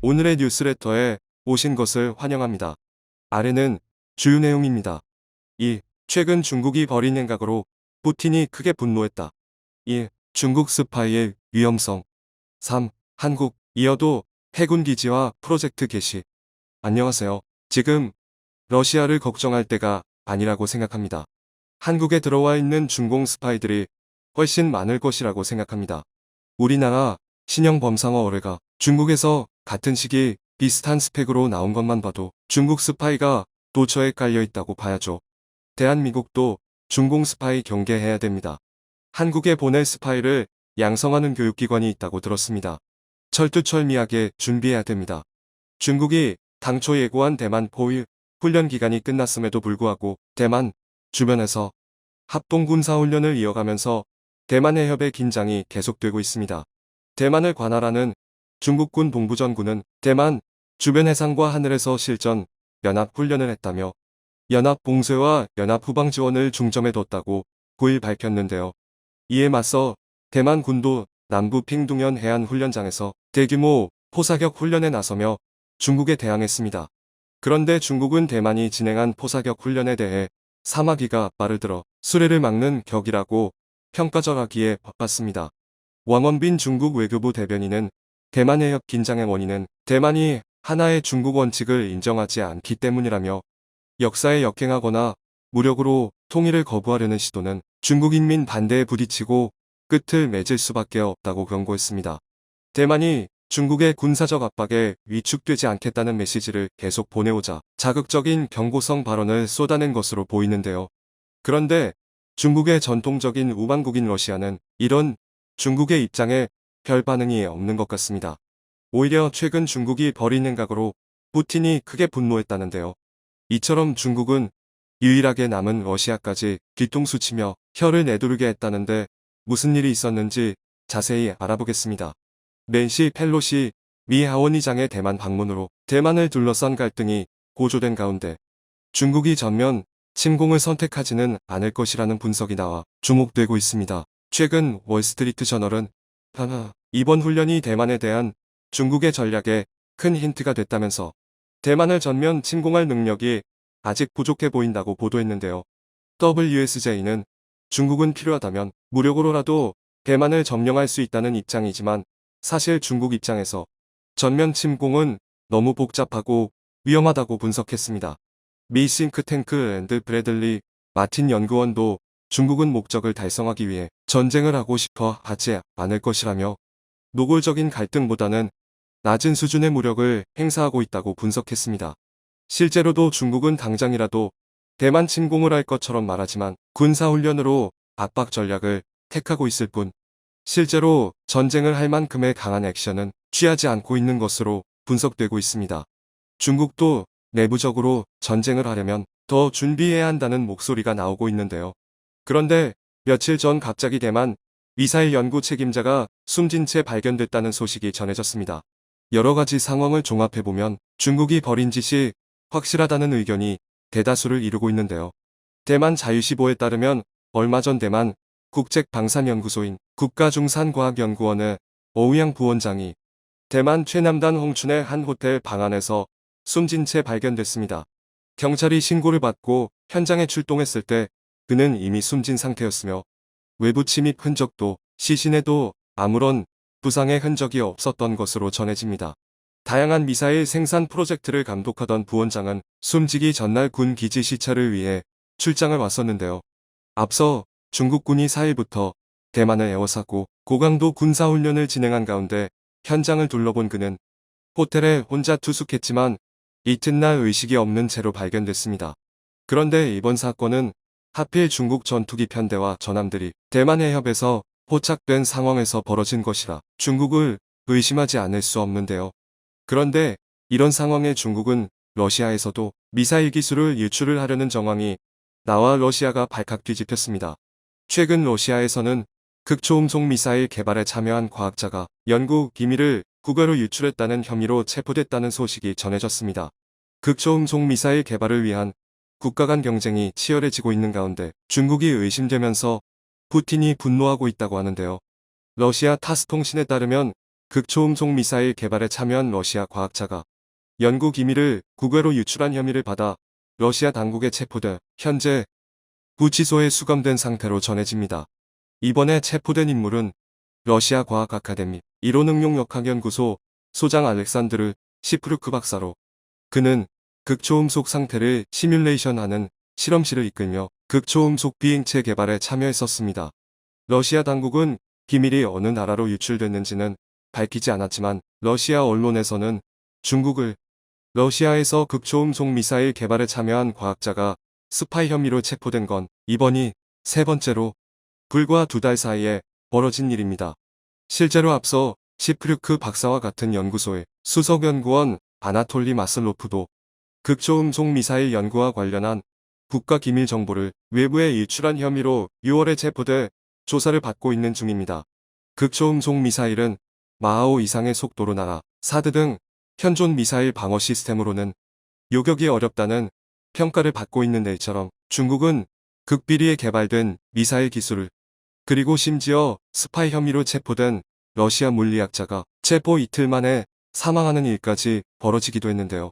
오늘의 뉴스레터에 오신 것을 환영합니다. 아래는 주요 내용입니다. 1. 최근 중국이 벌인 행각으로 푸틴이 크게 분노했다. 1. 중국 스파이의 위험성 3. 한국 이어도 해군 기지와 프로젝트 개시 안녕하세요. 지금 러시아를 걱정할 때가 아니라고 생각합니다. 한국에 들어와 있는 중공 스파이들이 훨씬 많을 것이라고 생각합니다. 우리나라 신형 범상어 어뢰가 중국에서 같은 시기 비슷한 스펙으로 나온 것만 봐도 중국 스파이가 도처에 깔려 있다고 봐야죠. 대한민국도 중공 스파이 경계해야 됩니다. 한국에 보낼 스파이를 양성하는 교육기관이 있다고 들었습니다. 철두철미하게 준비해야 됩니다. 중국이 당초 예고한 대만 포위 훈련 기간이 끝났음에도 불구하고 대만 주변에서 합동군사훈련을 이어가면서 대만 해협의 긴장이 계속되고 있습니다. 대만을 관할하는 중국군 동부전군은 대만 주변 해상과 하늘에서 실전 연합훈련을 했다며 연합봉쇄와 연합후방 지원을 중점에 뒀다고 9일 밝혔는데요. 이에 맞서 대만 군도 남부 핑둥현 해안 훈련장에서 대규모 포사격 훈련에 나서며 중국에 대항했습니다. 그런데 중국은 대만이 진행한 포사격 훈련에 대해 사마귀가 말을 들어 수레를 막는 격이라고 평가절하기에 바빴습니다. 왕원빈 중국 외교부 대변인은 대만 해협 긴장의 원인은 대만이 하나의 중국 원칙을 인정하지 않기 때문이라며 역사에 역행하거나 무력으로 통일을 거부하려는 시도는 중국인민 반대에 부딪히고 끝을 맺을 수밖에 없다고 경고했습니다. 대만이 중국의 군사적 압박에 위축되지 않겠다는 메시지를 계속 보내오자 자극적인 경고성 발언을 쏟아낸 것으로 보이는데요. 그런데 중국의 전통적인 우방국인 러시아는 이런 중국의 입장에 별 반응이 없는 것 같습니다. 오히려 최근 중국이 벌인 행각으로 푸틴이 크게 분노했다는데요. 이처럼 중국은 유일하게 남은 러시아까지 뒤통수 치며 혀를 내두르게 했다는데 무슨 일이 있었는지 자세히 알아보겠습니다. 낸시 펠로시 미 하원의장의 대만 방문으로 대만을 둘러싼 갈등이 고조된 가운데 중국이 전면 침공을 선택하지는 않을 것이라는 분석이 나와 주목되고 있습니다. 최근 월스트리트 저널은 하나 이번 훈련이 대만에 대한 중국의 전략에 큰 힌트가 됐다면서 대만을 전면 침공할 능력이 아직 부족해 보인다고 보도했는데요. WSJ는 중국은 필요하다면 무력으로라도 대만을 점령할 수 있다는 입장이지만 사실 중국 입장에서 전면 침공은 너무 복잡하고 위험하다고 분석했습니다. 미 싱크탱크 앤드 브래들리 마틴 연구원도 중국은 목적을 달성하기 위해 전쟁을 하고 싶어 하지 않을 것이라며 노골적인 갈등보다는 낮은 수준의 무력을 행사하고 있다고 분석했습니다. 실제로도 중국은 당장이라도 대만 침공을 할 것처럼 말하지만 군사훈련으로 압박 전략을 택하고 있을 뿐 실제로 전쟁을 할 만큼의 강한 액션은 취하지 않고 있는 것으로 분석되고 있습니다. 중국도 내부적으로 전쟁을 하려면 더 준비해야 한다는 목소리가 나오고 있는데요. 그런데 며칠 전 갑자기 대만 미사일 연구 책임자가 숨진 채 발견됐다는 소식이 전해졌습니다. 여러 가지 상황을 종합해보면 중국이 벌인 짓이 확실하다는 의견이 대다수를 이루고 있는데요. 대만 자유시보에 따르면 얼마 전 대만 국책방산연구소인 국가중산과학연구원의 오우양 부원장이 대만 최남단 홍춘의 한 호텔 방 안에서 숨진 채 발견됐습니다. 경찰이 신고를 받고 현장에 출동했을 때 그는 이미 숨진 상태였으며 외부 침입 흔적도 시신에도 아무런 부상의 흔적이 없었던 것으로 전해집니다. 다양한 미사일 생산 프로젝트를 감독하던 부원장은 숨지기 전날 군 기지 시찰을 위해 출장을 왔었는데요. 앞서 중국군이 4일부터 대만을 에워싸고 고강도 군사훈련을 진행한 가운데 현장을 둘러본 그는 호텔에 혼자 투숙했지만 이튿날 의식이 없는 채로 발견됐습니다. 그런데 이번 사건은 하필 중국 전투기 편대와 전함들이 대만 해협에서 포착된 상황에서 벌어진 것이라 중국을 의심하지 않을 수 없는데요. 그런데 이런 상황에 중국은 러시아에서도 미사일 기술을 유출을 하려는 정황이 나와 러시아가 발칵 뒤집혔습니다. 최근 러시아에서는 극초음속 미사일 개발에 참여한 과학자가 연구 기밀을 국외로 유출했다는 혐의로 체포됐다는 소식이 전해졌습니다. 극초음속 미사일 개발을 위한 국가 간 경쟁이 치열해지고 있는 가운데 중국이 의심되면서 푸틴이 분노하고 있다고 하는데요. 러시아 타스 통신에 따르면 극초음속 미사일 개발에 참여한 러시아 과학자가 연구 기밀을 국외로 유출한 혐의를 받아 러시아 당국에 체포돼 현재 구치소에 수감된 상태로 전해집니다. 이번에 체포된 인물은 러시아 과학 아카데미 이론응용역학연구소 소장 알렉산드르 시프루크 박사로 그는 극초음속 상태를 시뮬레이션하는 실험실을 이끌며 극초음속 비행체 개발에 참여했었습니다. 러시아 당국은 기밀이 어느 나라로 유출됐는지는 밝히지 않았지만 러시아 언론에서는 중국을 러시아에서 극초음속 미사일 개발에 참여한 과학자가 스파이 혐의로 체포된 건 이번이 세 번째로 불과 두 달 사이에 벌어진 일입니다. 실제로 앞서 시프류크 박사와 같은 연구소의 수석연구원 아나톨리 마슬로프도 극초음속 미사일 연구와 관련한 국가 기밀 정보를 외부에 유출한 혐의로 6월에 체포돼 조사를 받고 있는 중입니다. 극초음속 미사일은 마하오 이상의 속도로 날아 사드 등 현존 미사일 방어 시스템으로는 요격이 어렵다는 평가를 받고 있는 일처럼 중국은 극비리에 개발된 미사일 기술을 그리고 심지어 스파이 혐의로 체포된 러시아 물리학자가 체포 이틀 만에 사망하는 일까지 벌어지기도 했는데요.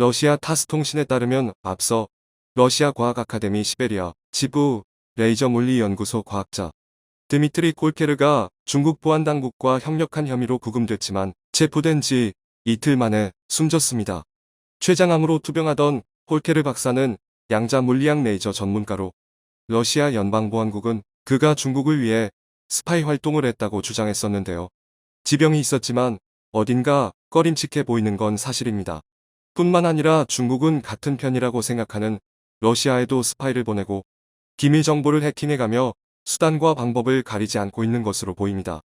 러시아 타스 통신에 따르면 앞서 러시아 과학 아카데미 시베리아 지부 레이저 물리 연구소 과학자 드미트리 콜케르가 중국 보안 당국과 협력한 혐의로 구금됐지만 체포된 지 이틀 만에 숨졌습니다. 췌장암으로 투병하던 콜케르 박사는 양자 물리학 레이저 전문가로 러시아 연방보안국은 그가 중국을 위해 스파이 활동을 했다고 주장했었는데요. 지병이 있었지만 어딘가 꺼림칙해 보이는 건 사실입니다. 뿐만 아니라 중국은 같은 편이라고 생각하는 러시아에도 스파이를 보내고 기밀 정보를 해킹해가며 수단과 방법을 가리지 않고 있는 것으로 보입니다.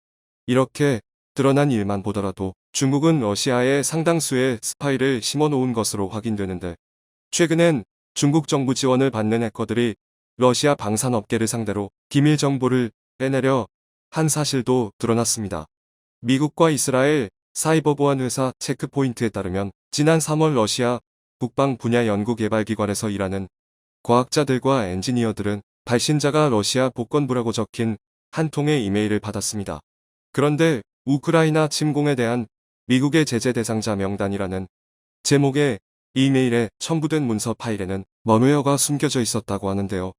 이렇게 드러난 일만 보더라도 중국은 러시아에 상당수의 스파이를 심어놓은 것으로 확인되는데 최근엔 중국 정부 지원을 받는 해커들이 러시아 방산업계를 상대로 기밀 정보를 빼내려 한 사실도 드러났습니다. 미국과 이스라엘 사이버 보안 회사 체크포인트에 따르면 지난 3월 러시아 국방 분야 연구개발기관에서 일하는 과학자들과 엔지니어들은 발신자가 러시아 복권부라고 적힌 한 통의 이메일을 받았습니다. 그런데 우크라이나 침공에 대한 미국의 제재 대상자 명단이라는 제목의 이메일에 첨부된 문서 파일에는 먼웨어가 숨겨져 있었다고 하는데요.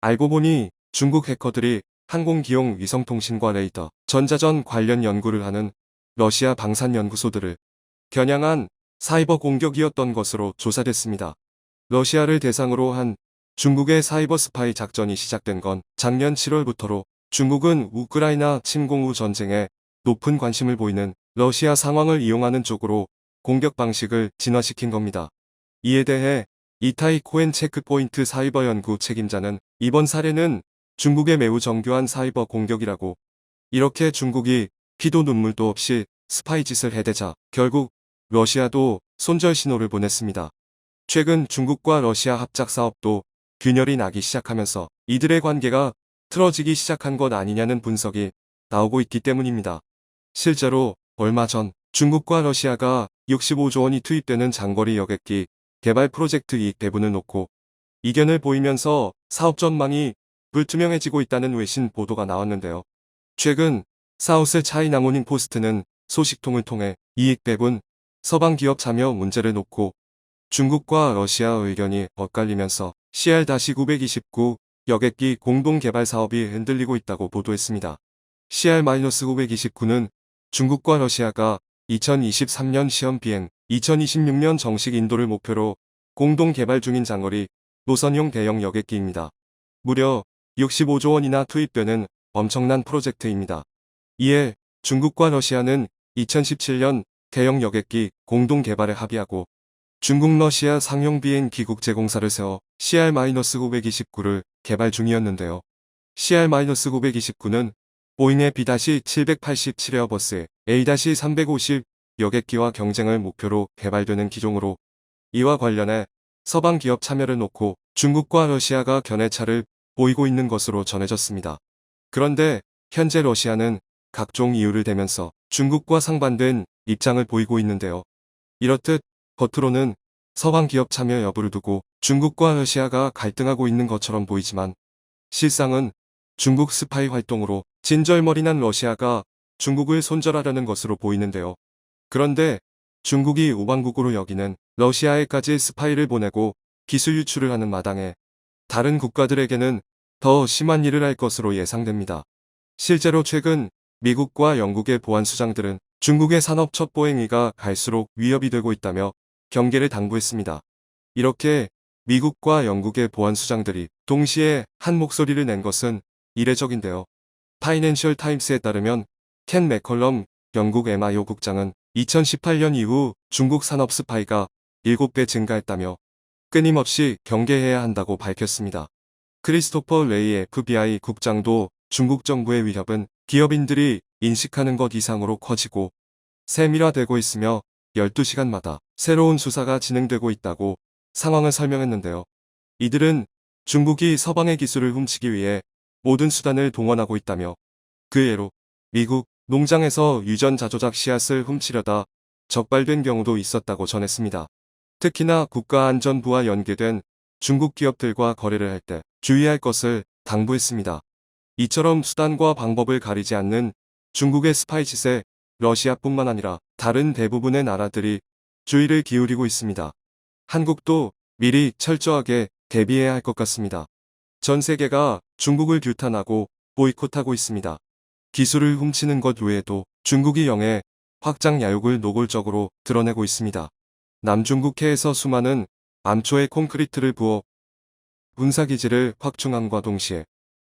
알고 보니 중국 해커들이 항공기용 위성통신과 레이더, 전자전 관련 연구를 하는 러시아 방산연구소들을 겨냥한 사이버 공격이었던 것으로 조사됐습니다. 러시아를 대상으로 한 중국의 사이버 스파이 작전이 시작된 건 작년 7월부터로 중국은 우크라이나 침공 후 전쟁에 높은 관심을 보이는 러시아 상황을 이용하는 쪽으로 공격 방식을 진화시킨 겁니다. 이에 대해 이타이 코엔 체크포인트 사이버 연구 책임자는 이번 사례는 중국의 매우 정교한 사이버 공격이라고 이렇게 중국이 피도 눈물도 없이 스파이 짓을 해대자 결국 러시아도 손절 신호를 보냈습니다. 최근 중국과 러시아 합작 사업도 균열이 나기 시작하면서 이들의 관계가 틀어지기 시작한 것 아니냐는 분석이 나오고 있기 때문입니다. 실제로 얼마 전 중국과 러시아가 65조 원이 투입되는 장거리 여객기 개발 프로젝트 이익 배분을 놓고 이견을 보이면서 사업 전망이 불투명해지고 있다는 외신 보도가 나왔는데요. 최근 사우스 차이나 모닝 포스트는 소식통을 통해 이익 배분, 서방 기업 참여 문제를 놓고 중국과 러시아 의견이 엇갈리면서 CR-929 여객기 공동 개발 사업이 흔들리고 있다고 보도했습니다. CR-929는 중국과 러시아가 2023년 시험 비행, 2026년 정식 인도를 목표로 공동 개발 중인 장거리 노선용 대형 여객기입니다. 무려 65조 원이나 투입되는 엄청난 프로젝트입니다. 이에 중국과 러시아는 2017년 대형 여객기 공동 개발에 합의하고 중국 러시아 상용 비행 기국 제공사를 세워 CR-929를 개발 중이었는데요. CR-929는 보잉의 B-787 에어 버스 A-350 여객기와 경쟁을 목표로 개발되는 기종으로 이와 관련해 서방 기업 참여를 놓고 중국과 러시아가 견해차를 보이고 있는 것으로 전해졌습니다. 그런데 현재 러시아는 각종 이유를 대면서 중국과 상반된 입장을 보이고 있는데요. 이렇듯 겉으로는 서방 기업 참여 여부를 두고 중국과 러시아가 갈등하고 있는 것처럼 보이지만 실상은 중국 스파이 활동으로 진절머리 난 러시아가 중국을 손절하려는 것으로 보이는데요. 그런데 중국이 우방국으로 여기는 러시아에까지 스파이를 보내고 기술 유출을 하는 마당에 다른 국가들에게는 더 심한 일을 할 것으로 예상됩니다. 실제로 최근 미국과 영국의 보안수장들은 중국의 산업 첩보 행위가 갈수록 위협이 되고 있다며 경계를 당부했습니다. 이렇게 미국과 영국의 보안수장들이 동시에 한 목소리를 낸 것은 이례적인데요. 파이낸셜 타임스에 따르면 켄 맥컬럼 영국 MIO 국장은 2018년 이후 중국 산업 스파이가 7배 증가했다며 끊임없이 경계해야 한다고 밝혔습니다. 크리스토퍼 레이 FBI 국장도 중국 정부의 위협은 기업인들이 인식하는 것 이상으로 커지고 세밀화되고 있으며 12시간마다 새로운 수사가 진행되고 있다고 상황을 설명했는데요. 이들은 중국이 서방의 기술을 훔치기 위해 모든 수단을 동원하고 있다며 그 예로 미국 농장에서 유전 자조작 씨앗을 훔치려다 적발된 경우도 있었다고 전했습니다. 특히나 국가안전부와 연계된 중국 기업들과 거래를 할 때 주의할 것을 당부했습니다. 이처럼 수단과 방법을 가리지 않는 중국의 스파이 짓에 러시아뿐만 아니라 다른 대부분의 나라들이 주의를 기울이고 있습니다. 한국도 미리 철저하게 대비해야 할 것 같습니다. 전 세계가 중국을 규탄하고 보이콧하고 있습니다. 기술을 훔치는 것 외에도 중국이 영해 확장 야욕을 노골적으로 드러내고 있습니다. 남중국해에서 수많은 암초에 콘크리트를 부어 군사기지를 확충함과 동시에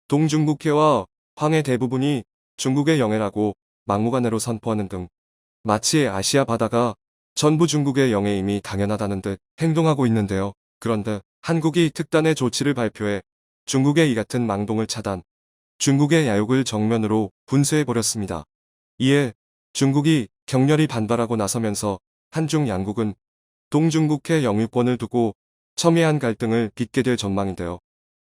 동중국해와 황해 대부분이 중국의 영해라고 막무가내로 선포하는 등 마치 아시아 바다가 전부 중국의 영해임이 당연하다는 듯 행동하고 있는데요. 그런데 한국이 특단의 조치를 발표해 중국의 이 같은 망동을 차단, 중국의 야욕을 정면으로 분쇄해버렸습니다. 이에 중국이 격렬히 반발하고 나서면서 한중 양국은 동중국해 영유권을 두고 첨예한 갈등을 빚게 될 전망인데요.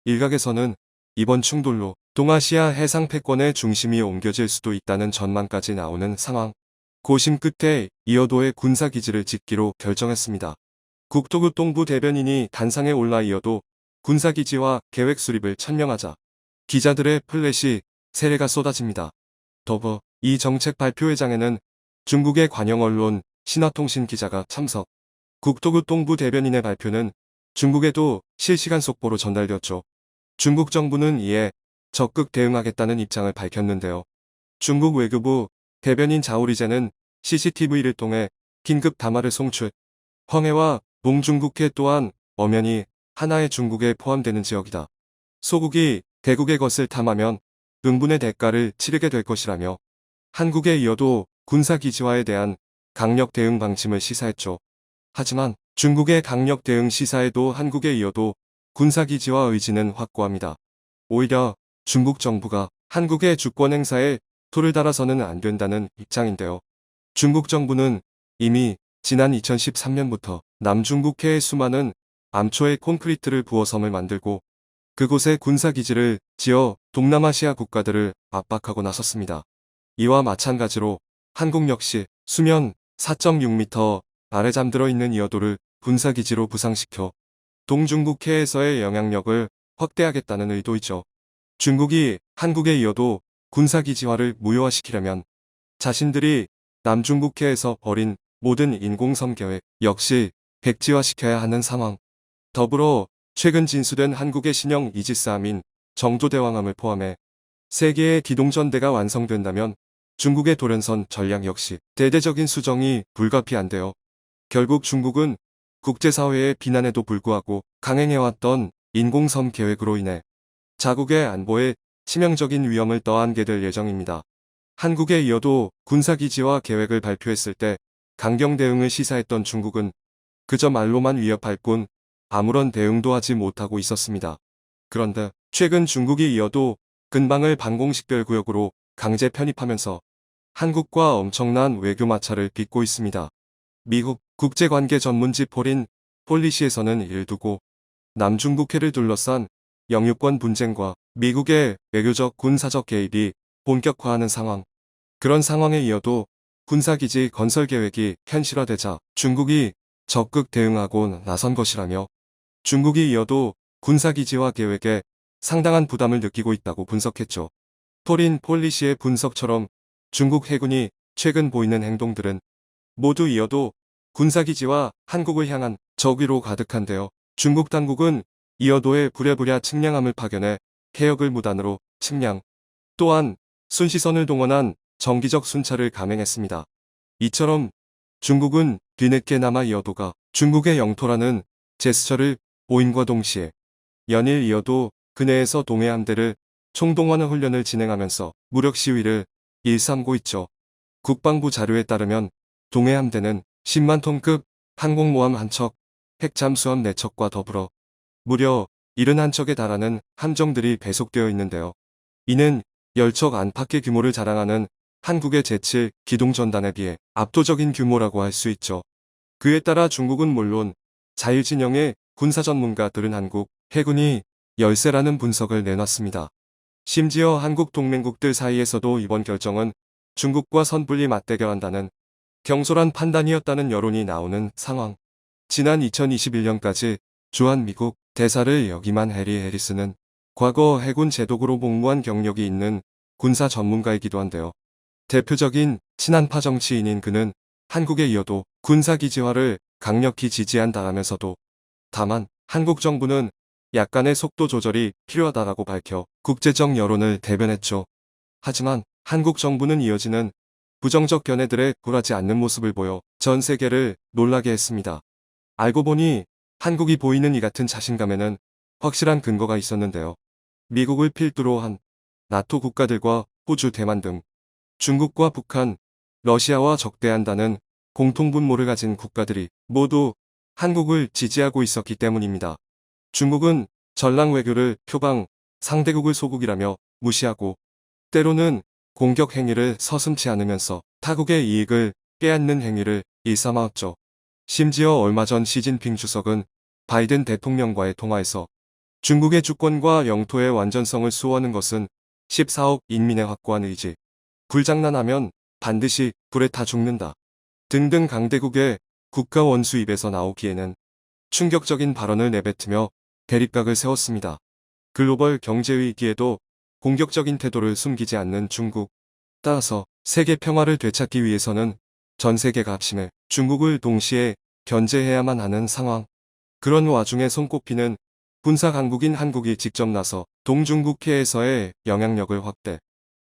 일각에서는 이번 충돌로 동아시아 해상 패권의 중심이 옮겨질 수도 있다는 전망까지 나오는 상황. 고심 끝에 이어도의 군사기지를 짓기로 결정했습니다. 국토부 동부 대변인이 단상에 올라 이어도 군사기지와 계획 수립을 천명하자 기자들의 플래시 세례가 쏟아집니다. 더불어 이 정책 발표회장에는 중국의 관영 언론 신화통신 기자가 참석. 국토부 동부 대변인의 발표는 중국에도 실시간 속보로 전달되었죠. 중국 정부는 이에 적극 대응하겠다는 입장을 밝혔는데요. 중국 외교부 대변인 자오리제는 CCTV를 통해 긴급 담화를 송출. 황해와 동중국해 또한 엄연히 하나의 중국에 포함되는 지역이다. 소국이 대국의 것을 탐하면 응분의 대가를 치르게 될 것이라며 한국에 이어도 군사기지화에 대한 강력 대응 방침을 시사했죠. 하지만 중국의 강력 대응 시사에도 한국에 이어도 군사기지화 의지는 확고합니다. 오히려 중국 정부가 한국의 주권 행사에 토를 달아서는 안 된다는 입장인데요. 중국 정부는 이미 지난 2013년부터 남중국해의 수많은 암초에 콘크리트를 부어 섬을 만들고 그곳에 군사기지를 지어 동남아시아 국가들을 압박하고 나섰습니다. 이와 마찬가지로 한국 역시 수면 4.6m 아래 잠들어 있는 이어도를 군사기지로 부상시켜 동중국해에서의 영향력을 확대하겠다는 의도이죠. 중국이 한국에 이어도 군사기지화를 무효화시키려면 자신들이 남중국해에서 벌인 모든 인공섬 계획 역시 백지화시켜야 하는 상황. 더불어 최근 진수된 한국의 신형 이지스함인 정조대왕함을 포함해 세계의 기동전대가 완성된다면 중국의 돌연선 전략 역시 대대적인 수정이 불가피한데요. 결국 중국은 국제사회의 비난에도 불구하고 강행해왔던 인공섬 계획으로 인해 자국의 안보에 치명적인 위험을 떠안게 될 예정입니다. 한국에 이어도 군사기지와 계획을 발표했을 때 강경 대응을 시사했던 중국은 그저 말로만 위협할 뿐 아무런 대응도 하지 못하고 있었습니다. 그런데 최근 중국이 이어도 근방을 방공식별구역으로 강제 편입하면서 한국과 엄청난 외교 마찰을 빚고 있습니다. 미국 국제관계 전문지 폴인 폴리시에서는 이를 두고 남중국해를 둘러싼 영유권 분쟁과 미국의 외교적 군사적 개입이 본격화하는 상황. 그런 상황에 이어도 군사기지 건설 계획이 현실화되자 중국이 적극 대응하고 나선 것이라며 중국이 이어도 군사기지화 계획에 상당한 부담을 느끼고 있다고 분석했죠. 토린 폴리시의 분석처럼 중국 해군이 최근 보이는 행동들은 모두 이어도 군사기지와 한국을 향한 적위로 가득한데요. 중국 당국은 이어도의 부랴부랴 측량함을 파견해 해역을 무단으로 측량, 또한 순시선을 동원한 정기적 순찰을 감행했습니다. 이처럼 중국은 뒤늦게나마 이어도가 중국의 영토라는 제스처를 보임과 동시에 연일 이어도 근해에서 동해 함대를 총동원하는 훈련을 진행하면서 무력 시위를 일삼고 있죠. 국방부 자료에 따르면 동해 함대는 10만 톤급 항공모함 한 척, 핵잠수함 4척과 더불어 무려 71척에 달하는 함정들이 배속되어 있는데요. 이는 10척 안팎의 규모를 자랑하는 한국의 제7 기동전단에 비해 압도적인 규모라고 할 수 있죠. 그에 따라 중국은 물론 자유진영의 군사 전문가들은 한국 해군이 열세라는 분석을 내놨습니다. 심지어 한국 동맹국들 사이에서도 이번 결정은 중국과 선불리 맞대결한다는 경솔한 판단이었다는 여론이 나오는 상황. 지난 2021년까지 주한 미국 대사를 역임한 해리 해리스는 과거 해군 제독으로 복무한 경력이 있는 군사 전문가이기도 한데요. 대표적인 친한파 정치인인 그는 한국에 이어도 군사기지화를 강력히 지지한다라면서도 다만 한국 정부는 약간의 속도 조절이 필요하다라고 밝혀 국제적 여론을 대변했죠. 하지만 한국 정부는 이어지는 부정적 견해들에 굴하지 않는 모습을 보여 전 세계를 놀라게 했습니다. 알고 보니 한국이 보이는 이 같은 자신감에는 확실한 근거가 있었는데요. 미국을 필두로 한 나토 국가들과 호주, 대만 등 중국과 북한, 러시아와 적대한다는 공통 분모를 가진 국가들이 모두 한국을 지지하고 있었기 때문입니다. 중국은 전랑 외교를 표방 상대국을 소국이라며 무시하고 때로는 공격 행위를 서슴지 않으면서 타국의 이익을 빼앗는 행위를 일삼았죠. 심지어 얼마 전 시진핑 주석은 바이든 대통령과의 통화에서 중국의 주권과 영토의 완전성을 수호하는 것은 14억 인민의 확고한 의지. 불장난하면 반드시 불에 타 죽는다. 등등 강대국의 국가 원수 입에서 나오기에는 충격적인 발언을 내뱉으며 대립각을 세웠습니다. 글로벌 경제 위기에도 공격적인 태도를 숨기지 않는 중국. 따라서 세계 평화를 되찾기 위해서는 전 세계가 합심해 중국을 동시에 견제해야만 하는 상황. 그런 와중에 손꼽히는 군사 강국인 한국이 직접 나서 동중국해에서의 영향력을 확대.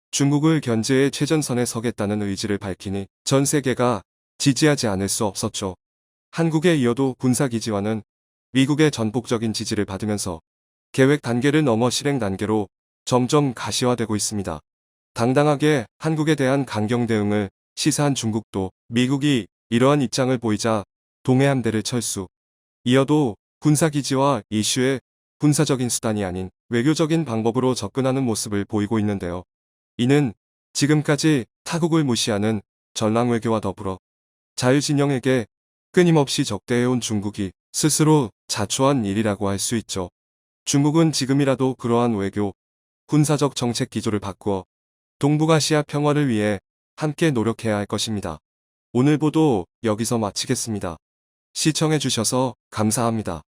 중국을 견제해 최전선에 서겠다는 의지를 밝히니 전 세계가 지지하지 않을 수 없었죠. 한국에 이어도 군사기지와는 미국의 전폭적인 지지를 받으면서 계획 단계를 넘어 실행 단계로 점점 가시화되고 있습니다. 당당하게 한국에 대한 강경 대응을 시사한 중국도 미국이 이러한 입장을 보이자 동해함대를 철수. 이어도 군사기지와 이슈에 군사적인 수단이 아닌 외교적인 방법으로 접근하는 모습을 보이고 있는데요. 이는 지금까지 타국을 무시하는 전랑 외교와 더불어 자유진영에게 끊임없이 적대해온 중국이 스스로 자초한 일이라고 할 수 있죠. 중국은 지금이라도 그러한 외교, 군사적 정책 기조를 바꾸어 동북아시아 평화를 위해 함께 노력해야 할 것입니다. 오늘 보도 여기서 마치겠습니다. 시청해주셔서 감사합니다.